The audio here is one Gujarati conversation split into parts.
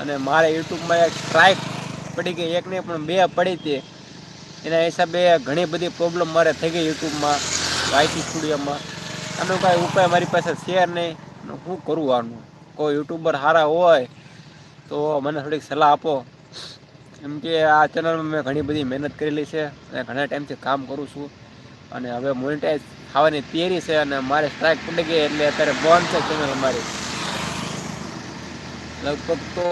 અને મારે યુટ્યુબમાં એક સ્ટ્રાઇક પડી ગઈ એક નહીં પણ બે પડી હતી. એના હિસાબે ઘણી બધી પ્રોબ્લેમ મારે થઈ ગઈ યુટ્યુબમાં વાયટી સ્ટુડિયોમાં આનો કાંઈ ઉપાય મારી પાસે છે નહીં. હું કરું આનું? કોઈ યુટ્યુબર સારા હોય તો મને થોડીક સલાહ આપો. એમ કે આ ચેનલમાં મેં ઘણી બધી મહેનત કરેલી છે અને ઘણા ટાઈમથી કામ કરું છું. અને હવે મોનિટાઈઝ થવાની તૈયારી છે અને મારે સ્ટ્રાઇક પડી ગઈ એટલે અત્યારે બંધ છે ચેનલ મારી. લગભગ તો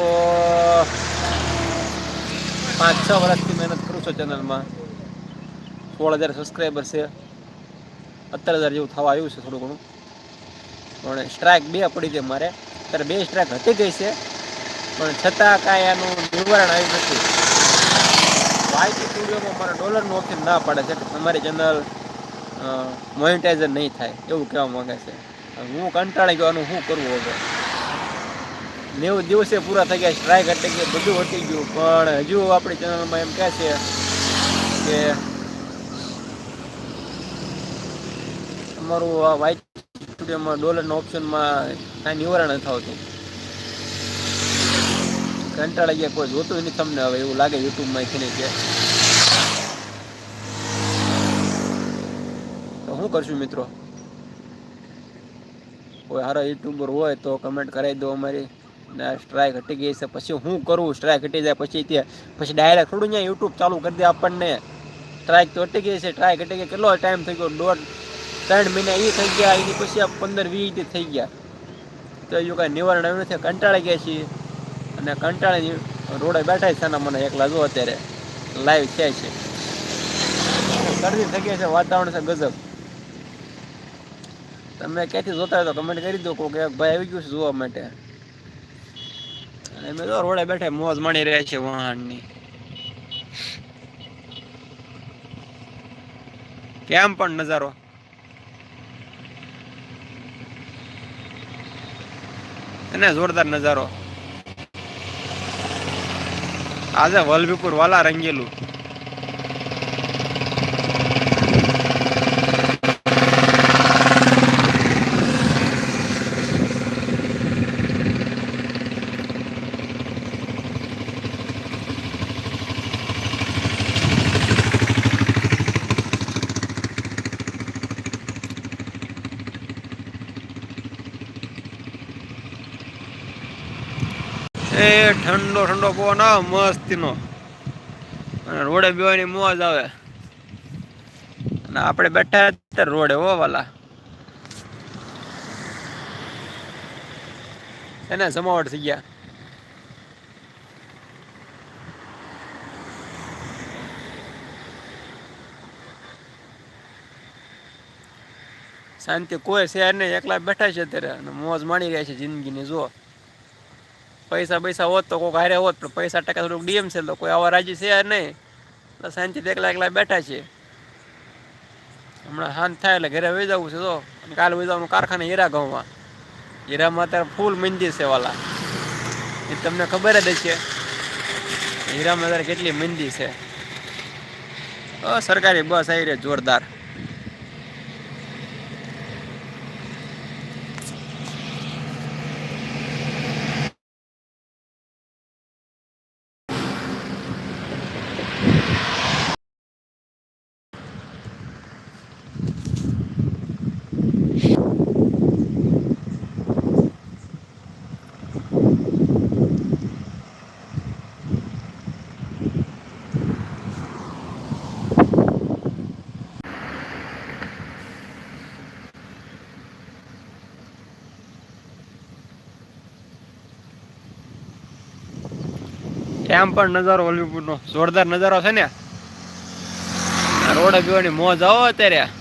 પાંચ છ વર્ષથી મહેનત કરું છું ચેનલમાં. સોળ હજાર સબસ્ક્રાઈબર છે. અત્તર હજાર જેવું થવા આવ્યું છે થોડું ઘણું. પણ સ્ટ્રાઇક બે પડી છે મારે. અત્યારે બે સ્ટ્રાઇક હતી ગઈ છે. પણ છતાં કાંઈ આનું નિવારણ આવ્યું નથી. વાયટી સ્ટુડિયોમાં મારા ડોલરનું ઓપ્શન ના પાડે છે. કે તમારી ચેનલ મોનિટાઇઝર નહીં થાય. એવું કહેવા માંગે છે. હું કંટાળી ગયો આનું શું કરવું હવે? નેવું દિવસે પૂરા થઈ ગયા સ્ટ્રાઇક અટકી ગઈ, બધું અટકી ગયું. પણ હજુ આપણી ચેનલમાં એમ કહે છે કે અમારું આ વાઇટ સ્ટુડિયોમાં ડોલરના ઓપ્શનમાં કાંઈ નિવારણ નથી આવતું. કંટાળી ગયા, કોઈ જોતું નથી તમને હવે, એવું લાગે યુટ્યુબમાં ને કે. તો શું કરશું મિત્રો? કોઈ સારા યુટ્યુબર હોય તો કમેન્ટ કરાવી દો અમારી. સ્ટ્રાઇક હટી ગઈ છે. પછી હું કરું? સ્ટ્રાઇક હટી જાય પછી તે પછી ડાયરેક્ટ થોડું ત્યાં યુટ્યુબ ચાલુ કરી દે આપણને. સ્ટ્રાઇક તો હટી ગઈ છે. સ્ટ્રાઇક હટી ગઈ. કેટલો ટાઈમ થઈ ગયો? દોઢ ત્રણ મહિના એ થઈ ગયા. એની પછી આ પંદર વીસ થઈ ગયા. તો હજુ કાંઈ નિવારણ આવ્યું નથી. કંટાળી ગયા છીએ. અને કંટાળી રોડે બેઠા છે ને મને એકલા જો અત્યારે. લાઈવ છે છે. શરદી થઈ ગઈ છે. વાતાવરણ છે ગજબ. તમે ક્યાંથી જોતા હોય તો કમેન્ટ કરી દો કે ભાઈ આવી ગયું છે જોવા માટે. અને મેં તો રોડે બેઠે મોજ મણી રહે છે વાહનની કેમ પણ નજારો? એને જોરદાર નજારો. આજે વલભીપુર વાલા રંગેલું એ ઠંડો ઠંડો પવન આવે, મસ્તીનો. અને રોડે બેવાની મોજ આવે. અને આપણે બેઠા અત્યારે રોડે, હો, વાલા. એને જમાવટ થઈ ગયા. શાંતિ કોઈ શહેર નહીં, એકલા બેઠા છે અત્યારે. અને મોજ માણી રહ્યા છે જિંદગીની જો પૈસા પૈસા હોત તો કોઈક હારે હોત, પણ પૈસા ટકા થોડુંક ડીએમ છે તો કોઈ આવા રાજી છે નહીં. એટલે શાંતિથી એકલા એકલા બેઠા છે. હમણાં શાંત થાય એટલે ઘરે વહી જવું છે તો. અને કાલે વહી જવાનું કારખાને હીરા ગામમાં. હીરામાં અત્યારે ફૂલ મંદી છે વાલા. એ તમને ખબર જ છે હીરામાં અત્યારે કેટલી મંદી છે. સરકારી બસ આવી રહી જોરદાર. એમ પણ નજારો વલભીપુરનો જોરદાર નજારો છે ને. રોડે પીવાની મોજ આવો અત્યારે.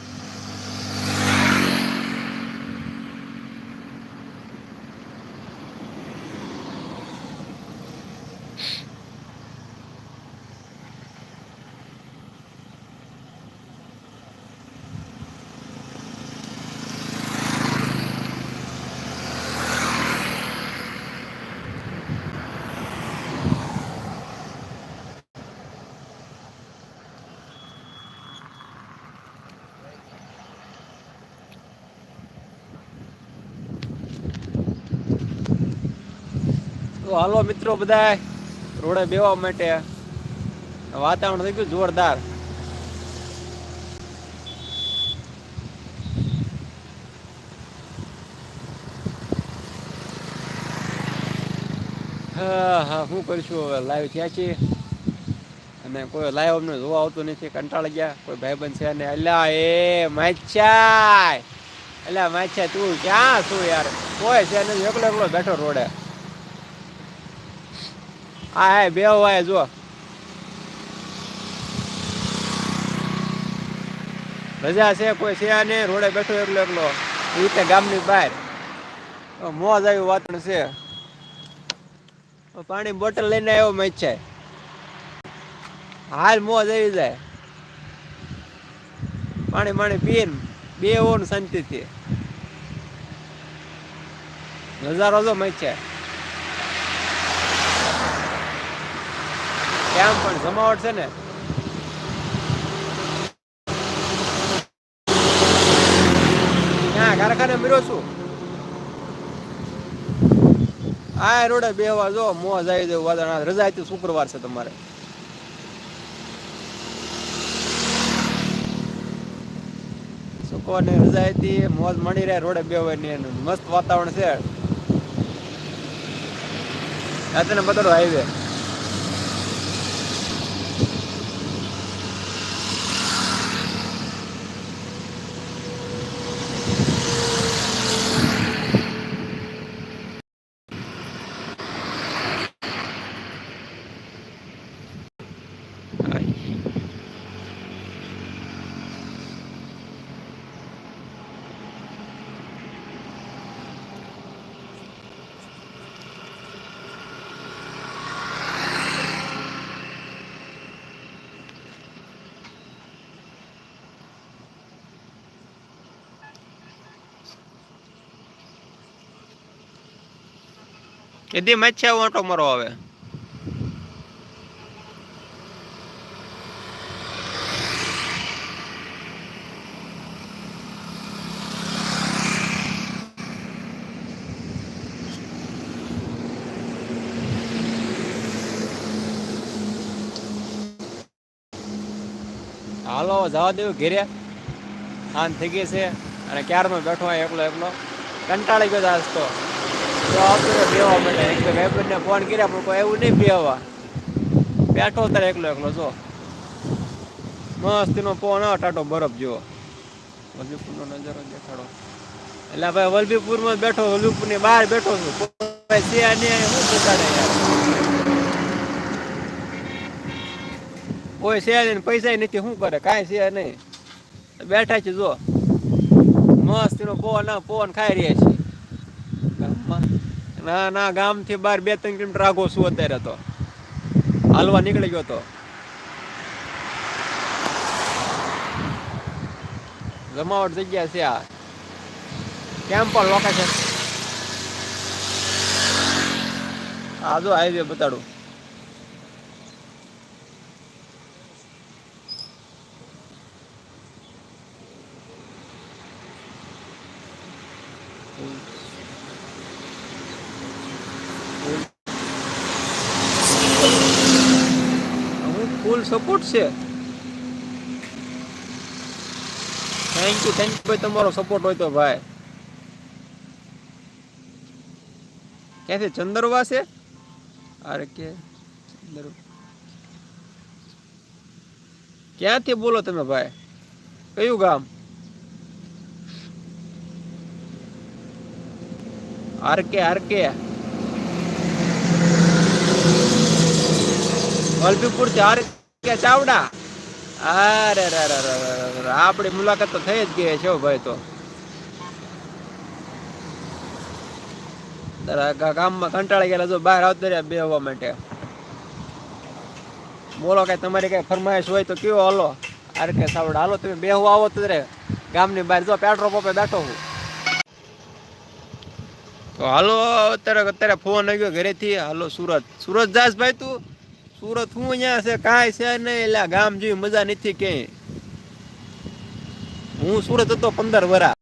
હાલો મિત્રો બધા રોડે બેવા માટે વાતાવરણ થઈ ગયું જોરદાર. હા હા શું કરીશું હવે લાઈવ થયા છીએ અને કોઈ લાઈવ અમને જોવા આવતું નથી, કંટાળી ગયા. કોઈ ભાઈબંધ છે ને, અલ્યા, એ માછાય અલ્યા માછા તું ક્યાં છું યાર? કોઈ છે નહીં એકલો એકલો બેઠો રોડે. આ હા, બે વાય જો. રજા છે, કોઈ છે નહીં, રોડે બેઠો એકલો એકલો. રીતે ગામની બહાર. મોજ આવ્યું વાતાવરણ છે. પાણી બોટલ લઈને આવ્યો મેચ છે હાલ મોજ આવી જાય. પાણી પાણી પીને બે ઓન શાંતિથી. નજારો જો મેચ છે પણ જમાવટ છે ને. ક્યાં કારખાને મળ્યો છું? આ રોડે બેહવા જો મોજ આવી જાય વાદળ રજા હતી શુક્રવાર છે તમારે. શુક્રવારની રજા હતી મોજ મળી રહે, રોડે બેહવાની. એનું મસ્ત વાતાવરણ છે. તને બતાડો હાઈવે. કેદી મેચ છે ઓટો મારો હવે. હાલો, જવા દેવું ઘેરે. શાંત થઈ ગઈ છે. અને ક્યારનો બેઠો એકલો એકલો. કંટાળી ગયો આજ તો. તો આવતો માટે એક ફોન કર્યા, પણ એવું નહીં બેહવા. બેઠો તારે એકલો એકલો, જો. મસ્તીનો ફોન આવે, ટાટો બરફ જેવો. વલ્લભીપુરનો નજારો એટલે ભાઈ વલ્લભીપુરમાં બેઠો વલ્લભીપુરની બહાર બેઠો છું. કોઈ છે નહીં શું કોઈ છે નહીં, પૈસા નથી, શું કરે? કાંઈ છે નહીં. બેઠા છે, જો. મસ્તીનો પવન આ પોન ખાઈ રહ્યા છે. ના ના, ગામથી બહાર બે, ત્રણ કિલોમીટર આગો છું અત્યારે તો. હાલવા નીકળી ગયો તો. જમાવટ જગ્યા છે આ. કેમ પણ લોકેશન આ જો હાઈવે બતાડું. હું ફૂલ સપોર્ટ છે. થેન્ક યુ થેન્ક યુ ભાઈ, તમારો સપોર્ટ હોય તો ભાઈ. ક્યાંથી? ચંદરવા છે? અરે કે ક્યાંથી બોલો તમે ભાઈ? કયું ગામ? RK RK. વલભીપુરથી આરકે ચાવડા? અરે. આપણી મુલાકાત તો થઈ જ ગઈ છે ભાઈ તો. ગામમાં કંટાળી ગયેલા જો બહાર આવતા રહ્યા બેહવા માટે. બોલો કઈ તમારી કઈ ફરમાઈશ હોય તો કયો હાલો. આર કે સાવડ હાલો તમે બેહવા આવો તો રે. ગામની બહાર જો, પેટ્રોલ પંપે બેઠો હું. તો હાલો, અત્યારે અત્યારે ફોન આવ્યો ઘરેથી. હાલો, સુરત. સુરત જાસ ભાઈ તું? સુરત હું અહીંયા છે, કાંઈ છે નહીં, એટલે ગામ જેવી મજા નથી ક્યાંય. હું સુરત હતો પંદર વરા.